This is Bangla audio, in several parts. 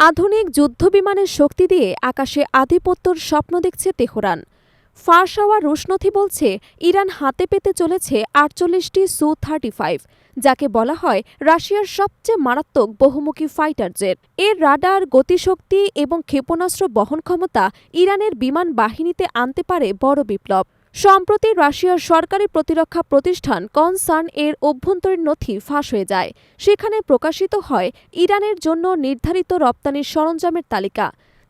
আধুনিক যুদ্ধবিমানের শক্তি দিয়ে আকাশে আধিপত্যর স্বপ্ন দেখছে তেহরান। ফাঁস হওয়া রুশনথি বলছে, ইরান হাতে পেতে চলেছে আটচল্লিশটি সু থার্টি ফাইভ যাকে বলা হয় রাশিয়ার সবচেয়ে মারাত্মক বহুমুখী ফাইটার জেট এর রাডার, গতিশক্তি এবং ক্ষেপণাস্ত্র বহন ক্ষমতা ইরানের বিমান বাহিনীতে আনতে পারে বড় বিপ্লব। সম্প্রতি রাশিয়ার সরকারি প্রতিরক্ষা প্রতিষ্ঠান কনসার্ন এর অভ্যন্তরীণ নথি ফাঁস হয়ে যায়। সেখানে প্রকাশিত হয় ইরানের জন্য নির্ধারিত রপ্তানির সরঞ্জামের তালিকা।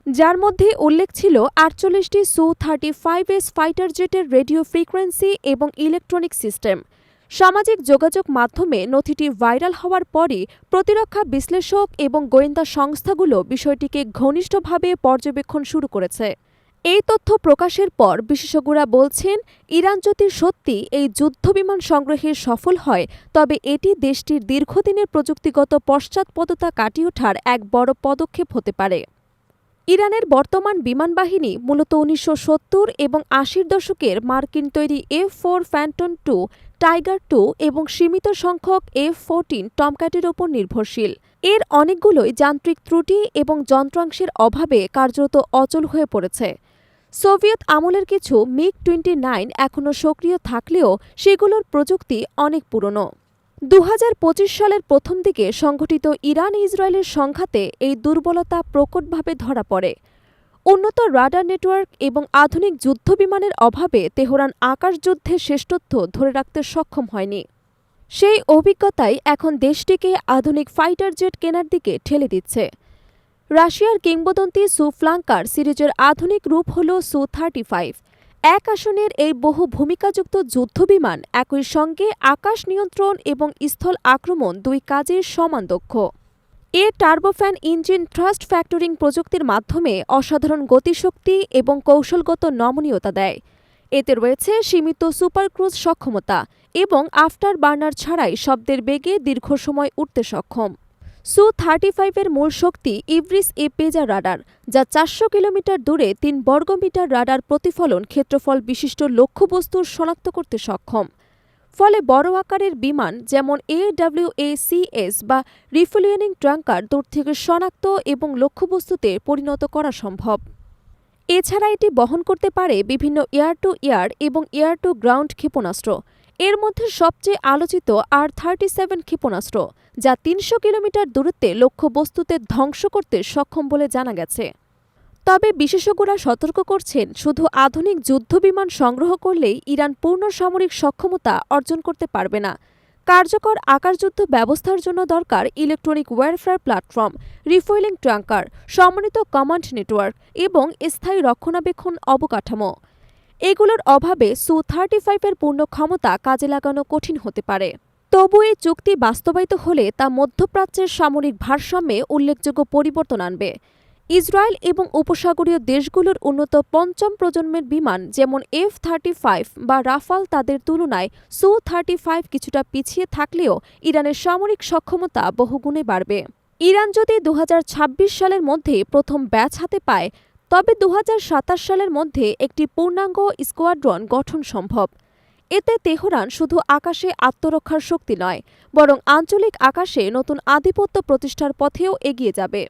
যার মধ্যে উল্লেখ ছিল আটচল্লিশটি Su thirty five S fighter জেটের radio frequency এবং ইলেকট্রনিক সিস্টেম। সামাজিক যোগাযোগ মাধ্যমে নথিটি ভাইরাল হওয়ার পরই প্রতিরক্ষা বিশ্লেষক এবং গোয়েন্দা সংস্থাগুলো বিষয়টিকে ঘনিষ্ঠভাবে পর্যবেক্ষণ শুরু করেছে। এই তথ্য প্রকাশের পর বিশেষজ্ঞরা বলছেন, ইরান যদি সত্যি এই যুদ্ধবিমান সংগ্রহে সফল হয়, তবে এটি দেশটির দীর্ঘদিনের প্রযুক্তিগত পশ্চাৎপদতা কাটিয়ে ওঠার এক বড় পদক্ষেপ হতে পারে। ইরানের বর্তমান বিমান বাহিনী মূলত উনিশশো সত্তর এবং আশির দশকের মার্কিন তৈরি F four Phantom two, Tiger two এবং সীমিত সংখ্যক এফ ফোরটিন টমক্যাটের ওপর নির্ভরশীল। এর অনেকগুলোই যান্ত্রিক ত্রুটি এবং যন্ত্রাংশের অভাবে কার্যত অচল হয়ে পড়েছে। সোভিয়েত আমলের কিছু মিগ টোয়েন্টি নাইন এখনও সক্রিয় থাকলেও সেগুলোর প্রযুক্তি অনেক পুরনো। দু হাজার পঁচিশ সালের প্রথম দিকে সংঘটিত ইরান ইসরায়েলের সংঘাতে এই দুর্বলতা প্রকটভাবে ধরা পড়ে। উন্নত রাডার নেটওয়ার্ক এবং আধুনিক যুদ্ধবিমানের অভাবে তেহরান আকাশযুদ্ধে শ্রেষ্ঠত্ব ধরে রাখতে সক্ষম হয়নি। সেই অভিজ্ঞতাই এখন দেশটিকে আধুনিক ফাইটার জেট কেনার দিকে ঠেলে দিচ্ছে। রাশিয়ার কিংবদন্তি সু ফ্লাঙ্কার সিরিজের আধুনিক রূপ হল সু থার্টি ফাইভ। এক আসনের এই বহু ভূমিকাযুক্ত যুদ্ধবিমান একই সঙ্গে আকাশ নিয়ন্ত্রণ এবং স্থল আক্রমণ দুই কাজের সমান দক্ষ। এ টার্বোফ্যান ইঞ্জিন থ্রাস্ট ফ্যাক্টরিং প্রযুক্তির মাধ্যমে অসাধারণ গতিশক্তি এবং কৌশলগত নমনীয়তা দেয়। এতে রয়েছে সীমিত সুপারক্রুজ সক্ষমতা এবং আফটার বার্নার ছাড়াই শব্দের বেগে দীর্ঘ সময় উঠতে সক্ষম। সু থার্টি ফাইভের মূল শক্তি ইভরিস এ পেজা রাডার, যা চারশো কিলোমিটার দূরে তিন বর্গমিটার রাডার প্রতিফলন ক্ষেত্রফল বিশিষ্ট লক্ষ্যবস্তুর শনাক্ত করতে সক্ষম। ফলে বড় আকারের বিমান যেমন এ সিএস বা রিফুলিয়নিং ট্রাঙ্কার দূর থেকে শনাক্ত এবং লক্ষ্যবস্তুতে পরিণত করা সম্ভব। এছাড়া এটি বহন করতে পারে বিভিন্ন এয়ার টু এয়ার এবং এয়ার টু গ্রাউন্ড ক্ষেপণাস্ত্র। এর মধ্যে সবচেয়ে আলোচিত আর থার্টি সেভেন ক্ষেপণাস্ত্র, যা তিনশো কিলোমিটার দূরত্বে লক্ষ্যবস্তুতে ধ্বংস করতে সক্ষম বলে জানা গেছে। তবে বিশেষজ্ঞরা সতর্ক করছেন, শুধু আধুনিক যুদ্ধবিমান সংগ্রহ করলেই ইরান পূর্ণ সামরিক সক্ষমতা অর্জন করতে পারবে না। কার্যকর আকাশযুদ্ধ ব্যবস্থার জন্য দরকার electronic warfare platform, refuelling tanker, সমন্বিত কমান্ড নেটওয়ার্ক এবং স্থায়ী রক্ষণাবেক্ষণ অবকাঠামো। এগুলোর অভাবে সু থার্টি ফাইভের পূর্ণ ক্ষমতা কাজে লাগানো কঠিন হতে পারে। তবু এই চুক্তি বাস্তবায়িত হলে তা মধ্যপ্রাচ্যের সামরিক ভারসাম্যে উল্লেখযোগ্য পরিবর্তন আনবে। ইসরায়েল এবং উপসাগরীয় দেশগুলোর উন্নত পঞ্চম প্রজন্মের বিমান যেমন এফ থার্টি ফাইভ বা রাফাল তাদের তুলনায় সু থার্টি ফাইভ কিছুটা পিছিয়ে থাকলেও ইরানের সামরিক সক্ষমতা বহুগুণে বাড়বে। ইরান যদি দু হাজার ছাব্বিশ সালের মধ্যে প্রথম ব্যাচ হাতে পায় তবে দু হাজার সাতাশ সালের মধ্যে একটি পূর্ণাঙ্গ স্কোয়াড্রন গঠন সম্ভব। এতে তেহরান শুধু আকাশে আত্মরক্ষার শক্তি নয়, বরং আঞ্চলিক আকাশে নতুন আধিপত্য প্রতিষ্ঠার পথেও এগিয়ে যাবে।